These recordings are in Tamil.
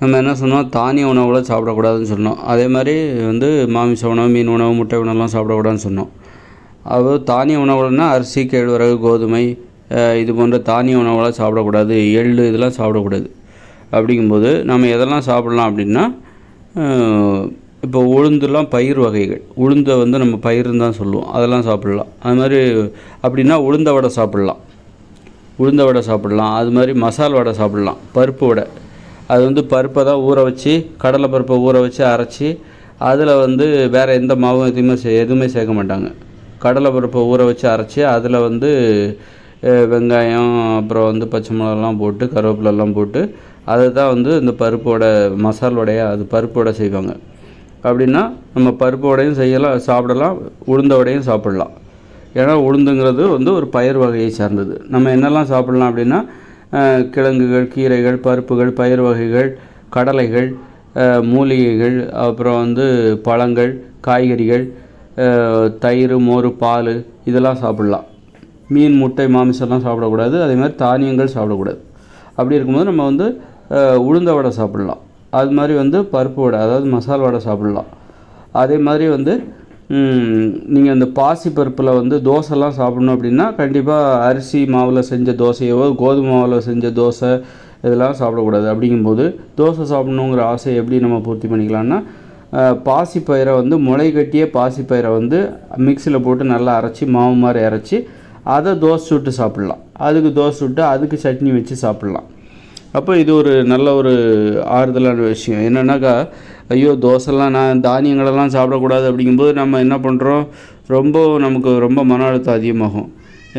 நம்ம என்ன சொன்னோம்? தானிய உணவுகளை சாப்பிடக்கூடாதுன்னு சொன்னோம். அதே மாதிரி வந்து மாமிச உணவு மீன் உணவு முட்டை உணவுலாம் சாப்பிடக்கூடாதுன்னு சொன்னோம். அதாவது தானிய உணவுகள்னால் அரிசி கேழ்வரகு கோதுமை இது போன்ற தானிய உணவுகளை சாப்பிடக்கூடாது. எள்ளு இதெல்லாம் சாப்பிடக்கூடாது. அப்படிங்கும்போது நம்ம எதெல்லாம் சாப்பிடலாம் அப்படின்னா இப்போ உளுந்துலாம் பயிர் வகைகள். உளுந்தை வந்து நம்ம பயிர்னு தான் சொல்லுவோம். அதெல்லாம் சாப்பிடலாம். அது மாதிரி அப்படின்னா உளுந்த வடை சாப்பிட்லாம். உளுந்த வடை சாப்பிட்லாம். அது மாதிரி மசால் வடை சாப்பிட்லாம். பருப்பு வடை. அது வந்து பருப்பை தான் ஊற வச்சு கடலை பருப்பை ஊற வச்சு அரைச்சி அதில் வந்து வேறு எந்த மாவும் எதுவுமே செய் எதுவுமே சேர்க்க மாட்டாங்க. கடலை பருப்பை ஊற வச்சு அரைச்சி அதில் வந்து வெங்காயம் அப்புறம் வந்து பச்சை மிளகாலாம் போட்டு கருவேப்பிலெல்லாம் போட்டு அதை தான் வந்து இந்த பருப்போட மசாலோடைய அது பருப்போட செய்வாங்க. அப்படின்னா நம்ம பருப்போடையும் செய்யலாம் சாப்பிடலாம் உளுந்தோடையும் சாப்பிடலாம். ஏன்னா உளுந்துங்கிறது வந்து ஒரு பயிர் வகையை சார்ந்தது. நம்ம என்னெல்லாம் சாப்பிடலாம் அப்படின்னா கிழங்குகள் கீரைகள் பருப்புகள் பயிர் வகைகள் கடலைகள் மூலிகைகள் அப்புறம் வந்து பழங்கள் காய்கறிகள் தயிர் மோர் பால் இதெல்லாம் சாப்பிட்லாம். மீன் முட்டை மாமிசம்லாம் சாப்பிடக்கூடாது. அதே மாதிரி தானியங்கள் சாப்பிடக்கூடாது. அப்படி இருக்கும்போது நம்ம வந்து உளுந்த வடை சாப்பிட்லாம். அது மாதிரி வந்து பருப்பு வடை அதாவது மசால் வடை சாப்பிட்லாம். அதே மாதிரி வந்து நீங்கள் இந்த பாசி பருப்பில் வந்து தோசைலாம் சாப்பிடணும் அப்படின்னா கண்டிப்பாக அரிசி மாவில் செஞ்ச தோசையோ கோதுமை மாவில் செஞ்ச தோசை இதெல்லாம் சாப்பிடக்கூடாது. அப்படிங்கும்போது தோசை சாப்பிடணுங்கிற ஆசையை எப்படி நம்ம பூர்த்தி பண்ணிக்கலாம்னா பாசி பயிரை வந்து முளை கட்டிய பாசி பயிரை வந்து மிக்சியில் போட்டு நல்லா அரைச்சி மாவு மாதிரி அரைச்சி அதை தோசை சுட்டு சாப்பிட்லாம். அதுக்கு தோசை சுட்டு அதுக்கு சட்னி வச்சு சாப்பிட்லாம். அப்போ இது ஒரு நல்ல ஒரு ஆறுதலான விஷயம். என்னென்னாக்கா ஐயோ தோசைலாம் நான் தானியங்களெல்லாம் சாப்பிடக்கூடாது அப்படிங்கும்போது நம்ம என்ன பண்ணுறோம் ரொம்ப நமக்கு ரொம்ப மன அழுத்தம் அதிகமாகும்.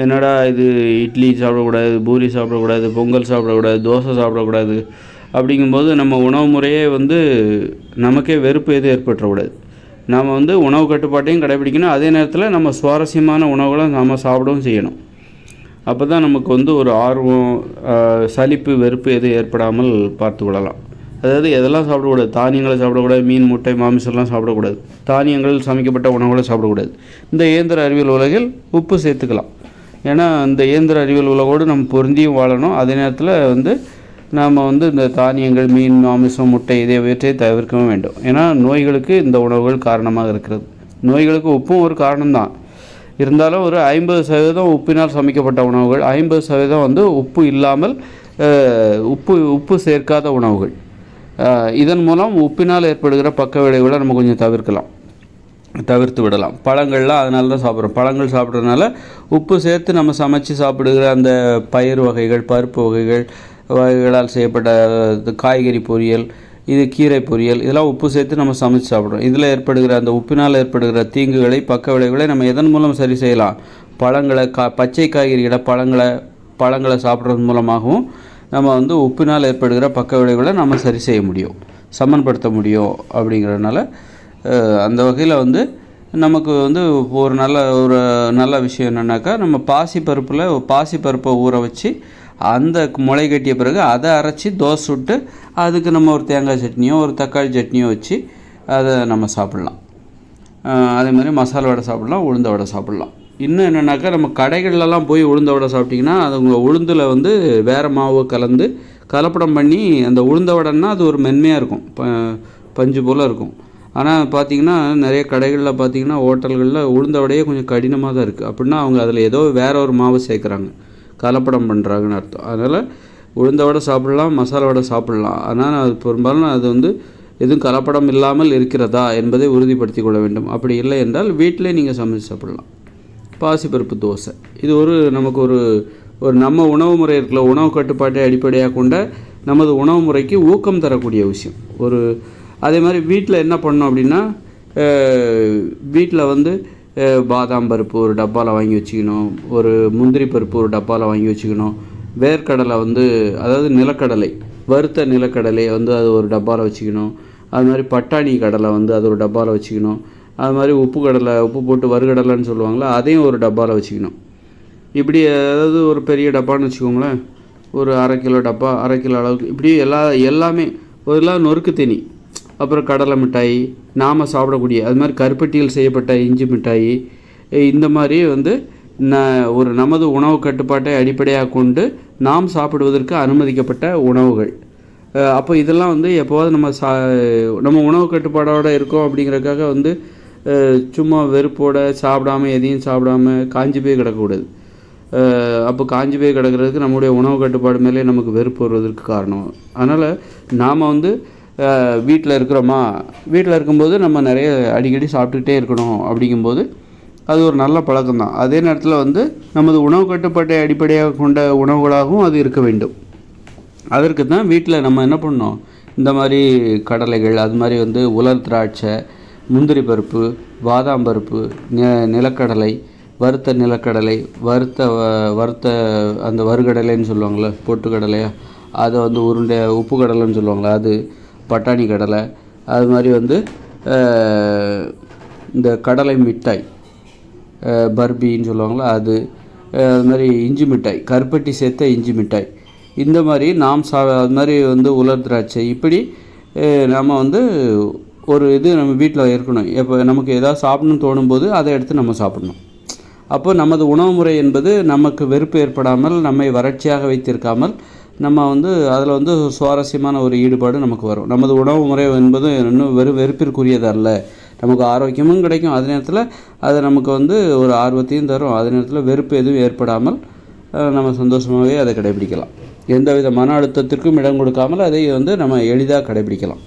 என்னடா இது இட்லி சாப்பிடக்கூடாது பூரி சாப்பிடக்கூடாது பொங்கல் சாப்பிடக்கூடாது தோசை சாப்பிடக்கூடாது அப்படிங்கும்போது நம்ம உணவு முறையே வந்து நமக்கே வெறுப்பு எதுவும் ஏற்பட்டுறக்கூடாது. நாம் வந்து உணவு கட்டுப்பாட்டையும் கடைபிடிக்கணும் அதே நேரத்தில் நம்ம சுவாரஸ்யமான உணவுகளை நாம் சாப்பிடவும் செய்யணும். அப்போ தான் நமக்கு வந்து ஒரு ஆர்வம் சலிப்பு வெறுப்பு எதுவும் ஏற்படாமல் பார்த்து விடலாம் அதாவது எதெல்லாம் சாப்பிடக்கூடாது? தானியங்களை சாப்பிடக்கூடாது மீன் முட்டை மாமிசம்லாம் சாப்பிடக்கூடாது. தானியங்கள் சமைக்கப்பட்ட உணவுகளை சாப்பிடக்கூடாது. இந்த இயந்திர அறிவியல் உலகில் உப்பு சேர்த்துக்கலாம். ஏன்னா இந்த இயந்திர அறிவியல் உலகோடு நம்ம பொருந்தியும் வாழணும். அதே நேரத்தில் வந்து நாம் வந்து இந்த தானியங்கள் மீன் மாமிசம் முட்டை இதையவற்றை தவிர்க்கவும் வேண்டும். ஏன்னா நோய்களுக்கு இந்த உணவுகள் காரணமாக இருக்கிறது. நோய்களுக்கு உப்பும் ஒரு காரணம்தான். இருந்தாலும் ஒரு ஐம்பது சதவீதம் உப்பினால் சமைக்கப்பட்ட உணவுகள் ஐம்பது சதவீதம் வந்து உப்பு இல்லாமல் உப்பு உப்பு சேர்க்காத உணவுகள். இதன் மூலம் உப்பினால் ஏற்படுகிற பக்க விளைவுகளை நம்ம கொஞ்சம் தவிர்க்கலாம். தவிர்த்து விடலாம். பழங்கள்லாம் அதனால தான் சாப்பிட்றோம். பழங்கள் சாப்பிட்றதுனால உப்பு சேர்த்து நம்ம சமைச்சு சாப்பிடுகிற அந்த பயிர் வகைகள் பருப்பு வகைகள் வகைகளால் செய்யப்பட்ட இது காய்கறி பொரியல் இது கீரை பொரியல். இதெல்லாம் உப்பு சேர்த்து நம்ம சமைச்சு சாப்பிட்றோம். இதில் ஏற்படுகிற அந்த உப்பினால் ஏற்படுகிற தீங்குகளை பக்க விளைவுகளை நம்ம எதன் மூலம் சரி செய்யலாம்? பழங்களை கா பச்சை காய்கறிகளை பழங்களை பழங்களை சாப்பிட்றது மூலமாகவும் நம்ம வந்து உப்பினால் ஏற்படுகிற பக்க விளைவுகளை நம்ம சரி செய்ய முடியும். சமன்படுத்த முடியும் அப்படிங்கிறதுனால அந்த வகையில் வந்து நமக்கு வந்து ஒரு நல்ல ஒரு நல்ல விஷயம் என்னென்னாக்கா நம்ம பாசி பருப்பில் பாசி பருப்பை ஊற வச்சு அந்த முளை கட்டிய பிறகு அதை அரைச்சி தோசை சுட்டு அதுக்கு நம்ம ஒரு தேங்காய் சட்னியோ ஒரு தக்காளி சட்னியோ வச்சு அதை நம்ம சாப்பிட்லாம். அதே மாதிரி மசாலா வடை சாப்பிட்லாம் உளுந்த வடை சாப்பிட்லாம். இன்னும் என்னென்னாக்கா நம்ம கடைகள்லலாம் போய் உளுந்த வடை சாப்பிட்டிங்கன்னா அது உங்கள் உளுந்தில் வந்து வேறு மாவு கலந்து கலப்படம் பண்ணி அந்த உளுந்த வடைன்னா அது ஒரு மென்மையாக இருக்கும். ப பஞ்சு போல் இருக்கும். ஆனால் பார்த்தீங்கன்னா நிறைய கடைகளில் பார்த்தீங்கன்னா ஹோட்டல்களில் உளுந்த வடையே கொஞ்சம் கடினமாக தான் இருக்குது அப்படின்னா அவங்க அதில் ஏதோ வேற ஒரு மாவு சேர்க்குறாங்க. கலப்படம் பண்ணுறாங்கன்னு அர்த்தம். அதனால் உளுந்த வடை சாப்பிடலாம் மசாலா வடை சாப்பிடலாம். ஆனால் அது பெரும்பாலும் அது வந்து எதுவும் கலப்படம் இல்லாமல் இருக்கிறதா என்பதை உறுதிப்படுத்தி கொள்ள வேண்டும். அப்படி இல்லை என்றால் வீட்டிலே நீங்கள் சமைச்சு சாப்பிடலாம். பாசிப்பருப்பு தோசை. இது ஒரு நமக்கு ஒரு ஒரு நம்ம உணவு முறை இருக்குல்ல உணவு கட்டுப்பாட்டை அடிப்படையாக கொண்ட நமது உணவு முறைக்கு ஊக்கம் தரக்கூடிய விஷயம். ஒரு அதே மாதிரி வீட்டில் என்ன பண்ணோம் அப்படின்னா வீட்டில் வந்து பாதாம் பருப்பு ஒரு டப்பாவில் வாங்கி வச்சுக்கணும். ஒரு முந்திரி பருப்பு ஒரு டப்பாவில் வாங்கி வச்சுக்கணும். வேர்க்கடலை வந்து அதாவது நிலக்கடலை வறுத்த நிலக்கடலை வந்து அது ஒரு டப்பாவில் வச்சுக்கணும். அது மாதிரி பட்டாணி கடலை வந்து அது ஒரு டப்பாவில் வச்சுக்கணும். அது மாதிரி உப்பு கடலை உப்பு போட்டு வறுகடலைன்னு சொல்லுவாங்களா அதையும் ஒரு டப்பாவில் வச்சுக்கணும். இப்படி அதாவது ஒரு பெரிய டப்பான்னு வச்சுக்கோங்களேன். ஒரு அரை கிலோ டப்பா அரை கிலோ அளவுக்கு இப்படி எல்லா எல்லாமே ஒரு எல்லாம் நொறுக்கு தீனி அப்புறம் கடலை மிட்டாய் நாம் சாப்பிடக்கூடிய அது மாதிரி கருப்பட்டியில் செய்யப்பட்ட இஞ்சி மிட்டாய் இந்த மாதிரி வந்து ந ஒரு நமது உணவு கட்டுப்பாட்டை அடிப்படையாக கொண்டு நாம் சாப்பிடுவதற்கு அனுமதிக்கப்பட்ட உணவுகள். அப்போ இதெல்லாம் வந்து எப்போவாவது நம்ம சா நம்ம உணவு கட்டுப்பாடோடு இருக்கோம் அப்படிங்கிறக்காக வந்து சும்மா வெறுப்போட சாப்பிடாம எதையும் சாப்பிடாம காஞ்சி போய் கிடக்கக்கூடாது. அப்போ காஞ்சி போய் கிடக்கிறதுக்கு நம்முடைய உணவு கட்டுப்பாடு மேலே நமக்கு வெறுப்பு வருவதற்கு காரணம். அதனால் நாம் வந்து வீட்டில் இருக்கிறோமா? வீட்டில் இருக்கும்போது நம்ம நிறைய அடிக்கடி சாப்பிட்டுக்கிட்டே இருக்கணும் அப்படிங்கும்போது அது ஒரு நல்ல பழக்கம்தான். அதே நேரத்தில் வந்து நமது உணவு கட்டுப்பாட்டை அடிப்படையாக கொண்ட உணவுகளாகவும் அது இருக்க வேண்டும். அதற்கு தான் வீட்டில் நம்ம என்ன பண்ணோம் இந்த மாதிரி கடலைகள் அது மாதிரி வந்து உலர் திராட்சை முந்திரி பருப்பு பாதாம் பருப்பு நி நிலக்கடலை வறுத்த நிலக்கடலை வறுத்த வறுத்த அந்த வறுகடலைன்னு சொல்லுவாங்கள்ல பொட்டுக்கடலையா? அதை வந்து உருண்டை உப்பு கடலைன்னு சொல்லுவாங்கள்ல அது பட்டாணி கடலை அது மாதிரி வந்து இந்த கடலை மிட்டாய் பர்பின்னு சொல்லுவாங்களா அது அது மாதிரி இஞ்சி மிட்டாய் கருப்பட்டி சேர்த்த இஞ்சி மிட்டாய் இந்த மாதிரி நாம் சா அது மாதிரி வந்து உலர் திராட்சை இப்படி நாம் நம்ம வந்து ஒரு இது நம்ம வீட்டில் இருக்கணும் இப்போ நமக்கு எதாவது சாப்பிடணும்னு தோணும்போது அதை எடுத்து நம்ம சாப்பிடணும். அப்போ நமது உணவு முறை என்பது நமக்கு வெறுப்பு ஏற்படாமல் நம்மை வறட்சியாக வைத்திருக்காமல் நம்ம வந்து அதில் வந்து சுவாரஸ்யமான ஒரு ஈடுபாடு நமக்கு வரும். நமது உணவு முறை என்பது இன்னும் வெறும் வெறுப்பிற்குரியதல்ல நமக்கு ஆரோக்கியமும் கிடைக்கும். அதே நேரத்தில் அது நமக்கு வந்து ஒரு ஆர்வத்தையும் தரும். அதே நேரத்தில் வெறுப்பு எதுவும் ஏற்படாமல் நம்ம சந்தோஷமாகவே அதை கடைபிடிக்கலாம். எந்தவித மன அழுத்தத்திற்கும் இடம் கொடுக்காமல் அதை வந்து நம்ம எளிதாக கடைபிடிக்கலாம்.